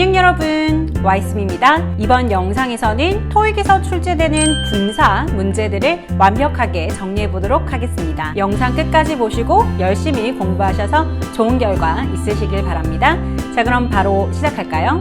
안녕 여러분. 와이스미입니다. 이번 영상에서는 토익에서 출제되는 분사 문제들을 완벽하게 정리해 보도록 하겠습니다. 영상 끝까지 보시고 열심히 공부하셔서 좋은 결과 있으시길 바랍니다. 자 그럼 바로 시작할까요?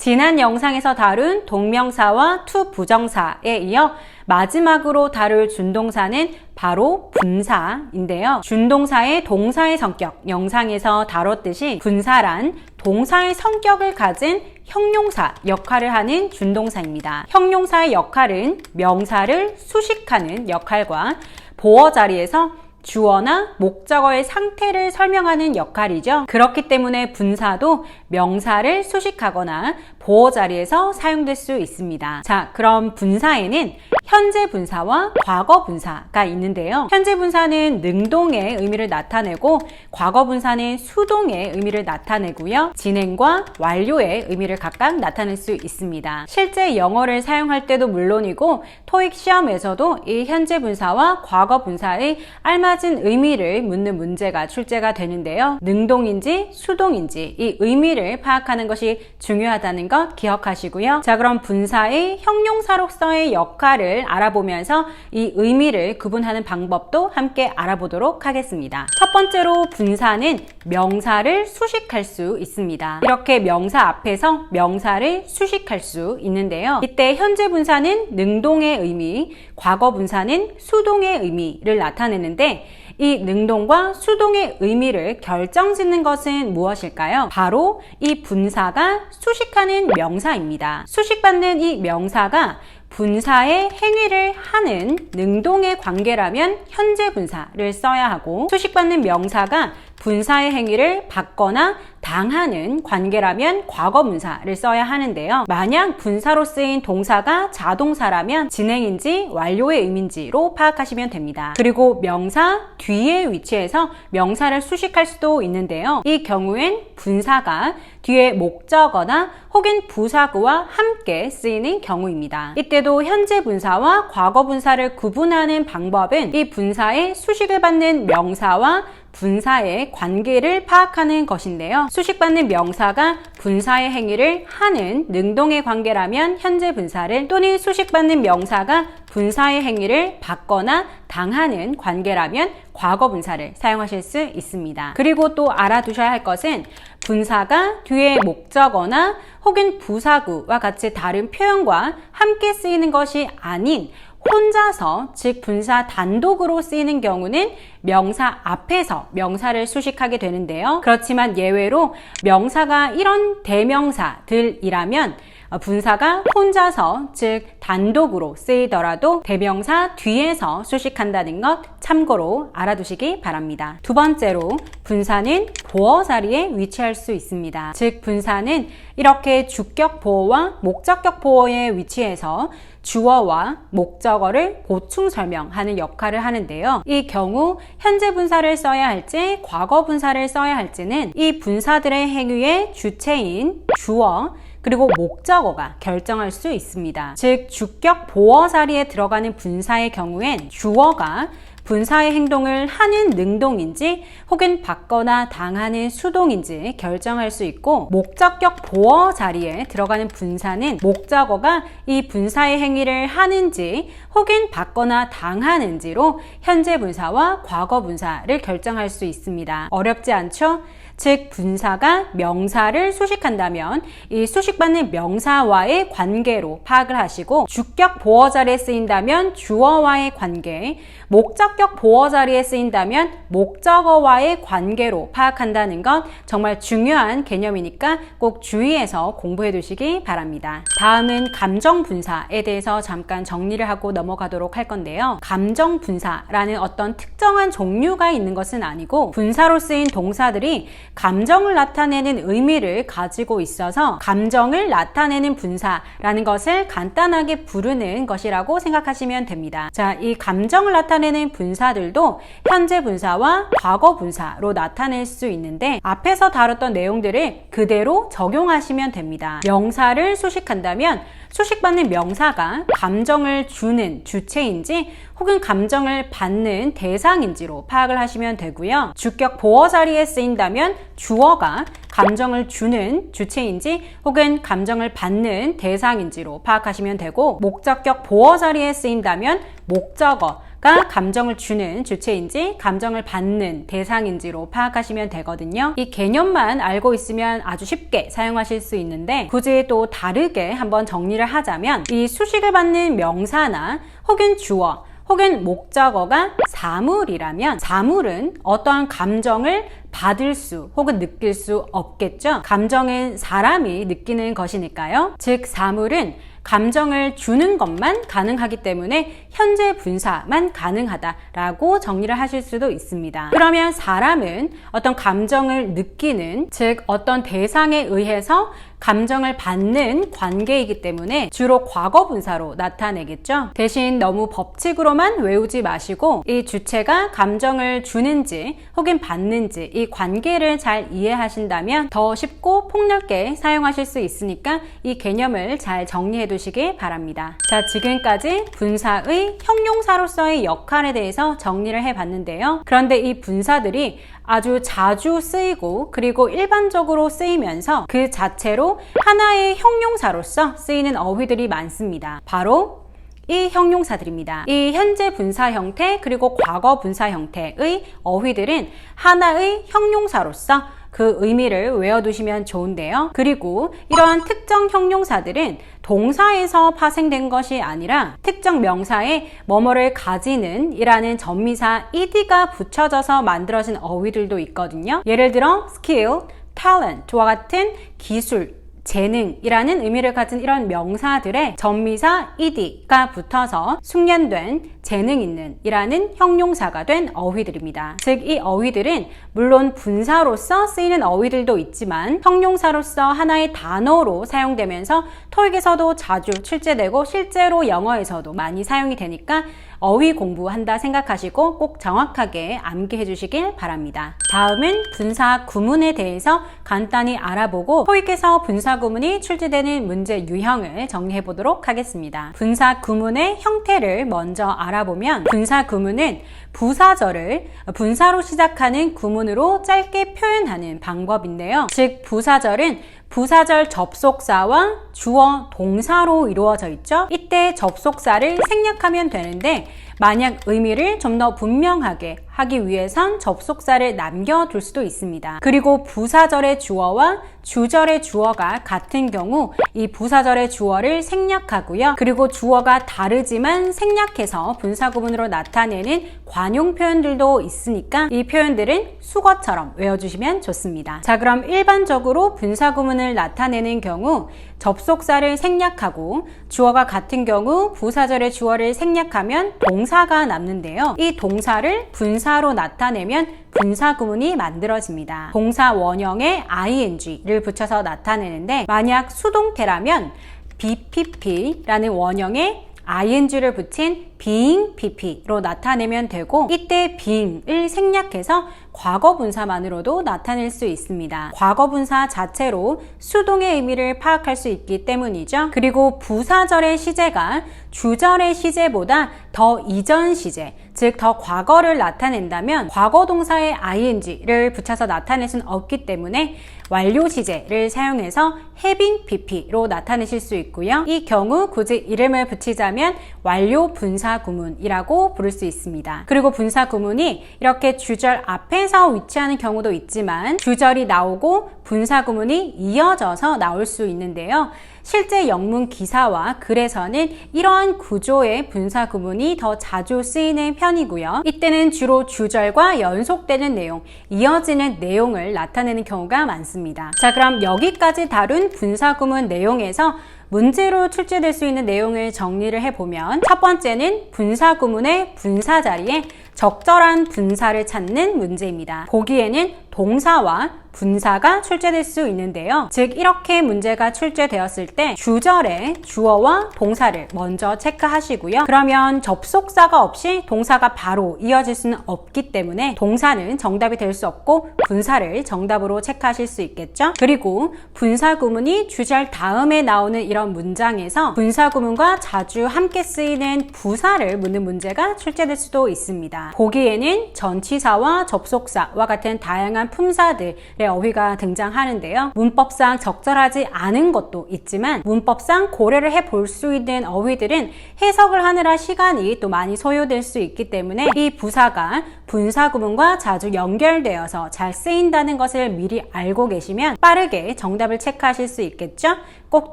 지난 영상에서 다룬 동명사와 투 부정사에 이어 마지막으로 다룰 준동사는 바로 분사인데요. 준동사의 동사의 성격, 영상에서 다뤘듯이 분사란 동사의 성격을 가진 형용사 역할을 하는 준동사입니다. 형용사의 역할은 명사를 수식하는 역할과 보어 자리에서 주어나 목적어의 상태를 설명하는 역할이죠. 그렇기 때문에 분사도 명사를 수식하거나 보어 자리에서 사용될 수 있습니다. 자, 그럼 분사에는 현재 분사와 과거 분사가 있는데요. 현재 분사는 능동의 의미를 나타내고 과거 분사는 수동의 의미를 나타내고요. 진행과 완료의 의미를 각각 나타낼 수 있습니다. 실제 영어를 사용할 때도 물론이고 토익 시험에서도 이 현재 분사와 과거 분사의 알맞은 의미를 묻는 문제가 출제가 되는데요. 능동인지 수동인지 이 의미를 파악하는 것이 중요하다는 것 기억하시고요. 자, 그럼 분사의 형용사로서의 역할을 알아보면서 이 의미를 구분하는 방법도 함께 알아보도록 하겠습니다. 첫 번째로 분사는 명사를 수식할 수 있습니다. 이렇게 명사 앞에서 명사를 수식할 수 있는데요. 이때 현재 분사는 능동의 의미, 과거 분사는 수동의 의미를 나타내는데 이 능동과 수동의 의미를 결정짓는 것은 무엇일까요? 바로 이 분사가 수식하는 명사입니다. 수식받는 이 명사가 분사의 행위를 하는 능동의 관계라면 현재 분사를 써야 하고 수식받는 명사가 분사의 행위를 받거나 당하는 관계라면 과거 분사를 써야 하는데요. 만약 분사로 쓰인 동사가 자동사라면 진행인지 완료의 의미인지로 파악하시면 됩니다. 그리고 명사 뒤에 위치해서 명사를 수식할 수도 있는데요. 이 경우엔 분사가 뒤에 목적어나 혹은 부사구와 함께 쓰이는 경우입니다. 이때도 현재 분사와 과거 분사를 구분하는 방법은 이 분사의 수식을 받는 명사와 분사의 관계를 파악하는 것인데요. 수식받는 명사가 분사의 행위를 하는 능동의 관계라면 현재 분사를 또는 수식받는 명사가 분사의 행위를 받거나 당하는 관계라면 과거 분사를 사용하실 수 있습니다. 그리고 또 알아두셔야 할 것은 분사가 뒤에 목적어나 혹은 부사구와 같이 다른 표현과 함께 쓰이는 것이 아닌 혼자서 즉 분사 단독으로 쓰이는 경우는 명사 앞에서 명사를 수식하게 되는데요. 그렇지만 예외로 명사가 이런 대명사들이라면 분사가 혼자서 즉 단독으로 쓰이더라도 대명사 뒤에서 수식한다는 것 참고로 알아두시기 바랍니다. 두 번째로 분사는 보어 자리에 위치할 수 있습니다. 즉 분사는 이렇게 주격 보어와 목적격 보어에 위치해서 주어와 목적어를 보충 설명하는 역할을 하는데요. 이 경우 현재 분사를 써야 할지 과거 분사를 써야 할지는 이 분사들의 행위의 주체인 주어 그리고 목적어가 결정할 수 있습니다. 즉 주격 보어 자리에 들어가는 분사의 경우엔 주어가 분사의 행동을 하는 능동인지 혹은 받거나 당하는 수동인지 결정할 수 있고 목적격 보어 자리에 들어가는 분사는 목적어가 이 분사의 행위를 하는지 혹은 받거나 당하는지로 현재 분사와 과거 분사를 결정할 수 있습니다. 어렵지 않죠? 즉 분사가 명사를 수식한다면 이 수식받는 명사와의 관계로 파악을 하시고 주격 보어 자리에 쓰인다면 주어와의 관계, 목적격 보어 자리에 쓰인다면 목적어와의 관계로 파악한다는 것 정말 중요한 개념이니까 꼭 주의해서 공부해 두시기 바랍니다. 다음은 감정 분사에 대해서 잠깐 정리를 하고 넘어가도록 할 건데요. 감정 분사라는 어떤 특정한 종류가 있는 것은 아니고 분사로 쓰인 동사들이 감정을 나타내는 의미를 가지고 있어서 감정을 나타내는 분사라는 것을 간단하게 부르는 것이라고 생각하시면 됩니다. 자, 이 감정을 나타내는 분사들도 현재 분사와 과거 분사로 나타낼 수 있는데 앞에서 다뤘던 내용들을 그대로 적용하시면 됩니다. 명사를 수식한다면 수식받는 명사가 감정을 주는 주체인지 혹은 감정을 받는 대상인지로 파악을 하시면 되고요. 주격 보어 자리에 쓰인다면 주어가 감정을 주는 주체인지 혹은 감정을 받는 대상인지로 파악하시면 되고 목적격 보어 자리에 쓰인다면 목적어 가 감정을 주는 주체인지 감정을 받는 대상인지로 파악하시면 되거든요. 이 개념만 알고 있으면 아주 쉽게 사용하실 수 있는데 굳이 또 다르게 한번 정리를 하자면 이 수식을 받는 명사나 혹은 주어 혹은 목적어가 사물이라면 사물은 어떠한 감정을 받을 수 혹은 느낄 수 없겠죠. 감정은 사람이 느끼는 것이니까요. 즉 사물은 감정을 주는 것만 가능하기 때문에 현재 분사만 가능하다라고 정리를 하실 수도 있습니다. 그러면 사람은 어떤 감정을 느끼는 즉 어떤 대상에 의해서 감정을 받는 관계이기 때문에 주로 과거 분사로 나타내겠죠. 대신 너무 법칙으로만 외우지 마시고 이 주체가 감정을 주는지 혹은 받는지 이 관계를 잘 이해하신다면 더 쉽고 폭넓게 사용하실 수 있으니까 이 개념을 잘 정리해 두시길 바랍니다. 자, 지금까지 분사의 형용사로서의 역할에 대해서 정리를 해 봤는데요. 그런데 이 분사들이 아주 자주 쓰이고 그리고 일반적으로 쓰이면서 그 자체로 하나의 형용사로서 쓰이는 어휘들이 많습니다. 바로 이 형용사들입니다. 이 현재 분사 형태 그리고 과거 분사 형태의 어휘들은 하나의 형용사로서 그 의미를 외워두시면 좋은데요. 그리고 이러한 특정 형용사들은 동사에서 파생된 것이 아니라 특정 명사에 뭐뭐를 가지는 이라는 전미사 ed가 붙여져서 만들어진 어휘들도 있거든요. 예를 들어 skill, talent와 같은 기술, 재능이라는 의미를 가진 이런 명사들의 전미사 ed가 붙어서 숙련된 재능 있는 이라는 형용사가 된 어휘들입니다. 즉 이 어휘들은 물론 분사로서 쓰이는 어휘들도 있지만 형용사로서 하나의 단어로 사용되면서 토익에서도 자주 출제되고 실제로 영어에서도 많이 사용이 되니까 어휘 공부한다 생각하시고 꼭 정확하게 암기해 주시길 바랍니다. 다음은 분사 구문에 대해서 간단히 알아보고 토익에서 분사 구문이 출제되는 문제 유형을 정리해 보도록 하겠습니다. 분사 구문의 형태를 먼저 알아보면 분사 구문은 부사절을 분사로 시작하는 구문으로 짧게 표현하는 방법인데요. 즉 부사절은 부사절 접속사와 주어 동사로 이루어져 있죠. 이때 접속사를 생략하면 되는데 만약 의미를 좀 더 분명하게 하기 위해선 접속사를 남겨둘 수도 있습니다. 그리고 부사절의 주어와 주절의 주어가 같은 경우 이 부사절의 주어를 생략하고요. 그리고 주어가 다르지만 생략해서 분사구문으로 나타내는 관용 표현들도 있으니까 이 표현들은 수거처럼 외워주시면 좋습니다. 자, 그럼 일반적으로 분사구문을 나타내는 경우 접속사를 생략하고 주어가 같은 경우 부사절의 주어를 생략하면 동사가 남는데요. 이 동사를 분사 로 나타내면 분사 구문이 만들어집니다. 동사 원형에 ing를 붙여서 나타내는데 만약 수동태라면 BPP라는 원형에 ing를 붙인 being pp로 나타내면 되고 이때 being을 생략해서 과거 분사만으로도 나타낼 수 있습니다. 과거 분사 자체로 수동의 의미를 파악할 수 있기 때문이죠. 그리고 부사절의 시제가 주절의 시제보다 더 이전 시제, 즉 더 과거를 나타낸다면 과거 동사에 ing를 붙여서 나타낼 수는 없기 때문에 완료 시제를 사용해서 having pp로 나타내실 수 있고요. 이 경우 굳이 이름을 붙이자면 완료 분사 구문이라고 부를 수 있습니다. 그리고 분사 구문이 이렇게 주절 앞에서 위치하는 경우도 있지만 주절이 나오고 분사 구문이 이어져서 나올 수 있는데요. 실제 영문 기사와 글에서는 이러한 구조의 분사 구문이 더 자주 쓰이는 편이고요. 이때는 주로 주절과 연속되는 내용, 이어지는 내용을 나타내는 경우가 많습니다. 자, 그럼 여기까지 다룬 분사 구문 내용에서 문제로 출제될 수 있는 내용을 정리를 해보면 첫 번째는 분사 구문의 분사 자리에 적절한 분사를 찾는 문제입니다. 보기에는 동사와 분사가 출제될 수 있는데요. 즉 이렇게 문제가 출제되었을 때 주절에 주어와 동사를 먼저 체크하시고요. 그러면 접속사가 없이 동사가 바로 이어질 수는 없기 때문에 동사는 정답이 될 수 없고 분사를 정답으로 체크하실 수 있겠죠. 그리고 분사 구문이 주절 다음에 나오는 이런 문장에서 분사 구문과 자주 함께 쓰이는 부사를 묻는 문제가 출제될 수도 있습니다. 보기에는 전치사와 접속사와 같은 다양한 품사들의 어휘가 등장하는데요. 문법상 적절하지 않은 것도 있지만 문법상 고려를 해볼 수 있는 어휘들은 해석을 하느라 시간이 또 많이 소요될 수 있기 때문에 이 부사가 분사 구문과 자주 연결되어서 잘 쓰인다는 것을 미리 알고 계시면 빠르게 정답을 체크하실 수 있겠죠? 꼭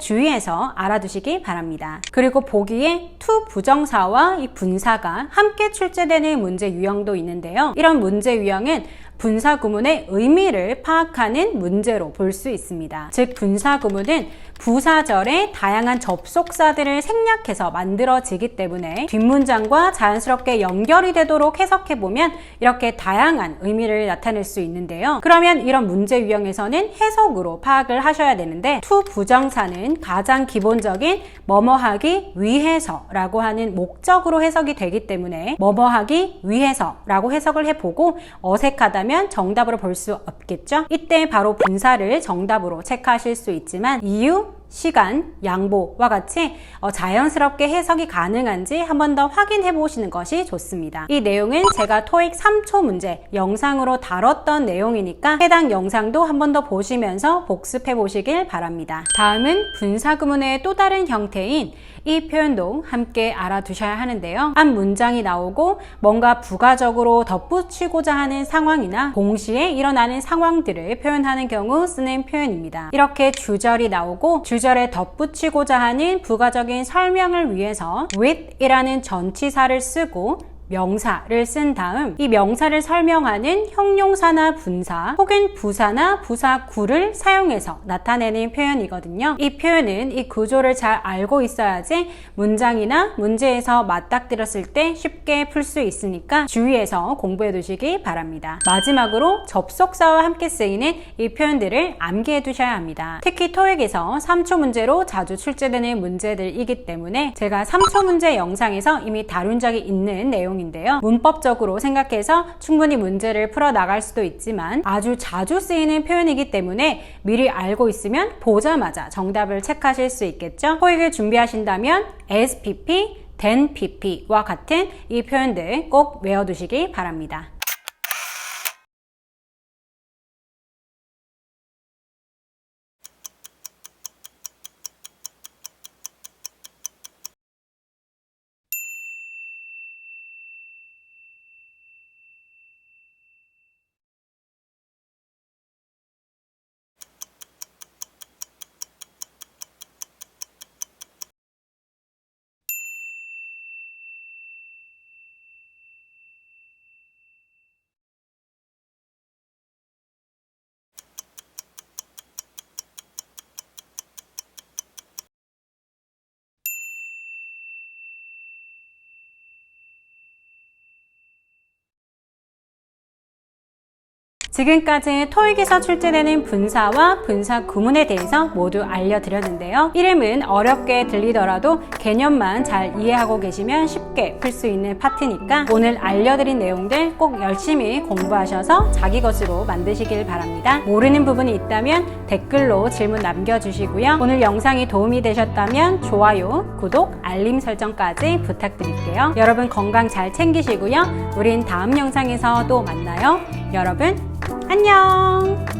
주의해서 알아두시기 바랍니다. 그리고 보기에 to 부정사와 이 분사가 함께 출제되는 문제 유형도 있는데요. 이런 문제 유형은 분사 구문의 의미를 파악하는 문제로 볼 수 있습니다. 즉 분사 구문은 부사절의 다양한 접속사들을 생략해서 만들어지기 때문에 뒷문장과 자연스럽게 연결이 되도록 해석해 보면 이렇게 다양한 의미를 나타낼 수 있는데요. 그러면 이런 문제 유형에서는 해석으로 파악을 하셔야 되는데 to 부정사는 가장 기본적인 뭐뭐하기 위해서라고 하는 목적으로 해석이 되기 때문에 뭐뭐하기 위해서라고 해석을 해보고 어색하다면 정답으로 볼 수 없겠죠? 이때 바로 분사를 정답으로 체크하실 수 있지만 이유, 시간, 양보와 같이 어, 자연스럽게 해석이 가능한지 한 번 더 확인해 보시는 것이 좋습니다. 이 내용은 제가 토익 3초 문제 영상으로 다뤘던 내용이니까 해당 영상도 한 번 더 보시면서 복습해 보시길 바랍니다. 다음은 분사구문의 또 다른 형태인 이 표현도 함께 알아두셔야 하는데요. 한 문장이 나오고 뭔가 부가적으로 덧붙이고자 하는 상황이나 동시에 일어나는 상황들을 표현하는 경우 쓰는 표현입니다. 이렇게 주절이 나오고 주절에 덧붙이고자 하는 부가적인 설명을 위해서 with이라는 전치사를 쓰고 명사를 쓴 다음 이 명사를 설명하는 형용사나 분사 혹은 부사나 부사구를 사용해서 나타내는 표현이거든요. 이 표현은 이 구조를 잘 알고 있어야지 문장이나 문제에서 맞닥뜨렸을 때 쉽게 풀 수 있으니까 주의해서 공부해 두시기 바랍니다. 마지막으로 접속사와 함께 쓰이는 이 표현들을 암기해 두셔야 합니다. 특히 토익에서 3초 문제로 자주 출제되는 문제들이기 때문에 제가 3초 문제 영상에서 이미 다룬 적이 있는 내용 내용인데요. 문법적으로 생각해서 충분히 문제를 풀어 나갈 수도 있지만 아주 자주 쓰이는 표현이기 때문에 미리 알고 있으면 보자마자 정답을 체크하실 수 있겠죠. 토익을 준비하신다면 SPP, then PP와 같은 이 표현들 꼭 외워두시기 바랍니다. 지금까지 토익에서 출제되는 분사와 분사 구문에 대해서 모두 알려드렸는데요. 이름은 어렵게 들리더라도 개념만 잘 이해하고 계시면 쉽게 풀 수 있는 파트니까 오늘 알려드린 내용들 꼭 열심히 공부하셔서 자기 것으로 만드시길 바랍니다. 모르는 부분이 있다면 댓글로 질문 남겨주시고요. 오늘 영상이 도움이 되셨다면 좋아요, 구독, 알림 설정까지 부탁드릴게요. 여러분 건강 잘 챙기시고요. 우린 다음 영상에서 또 만나요. 여러분 안녕!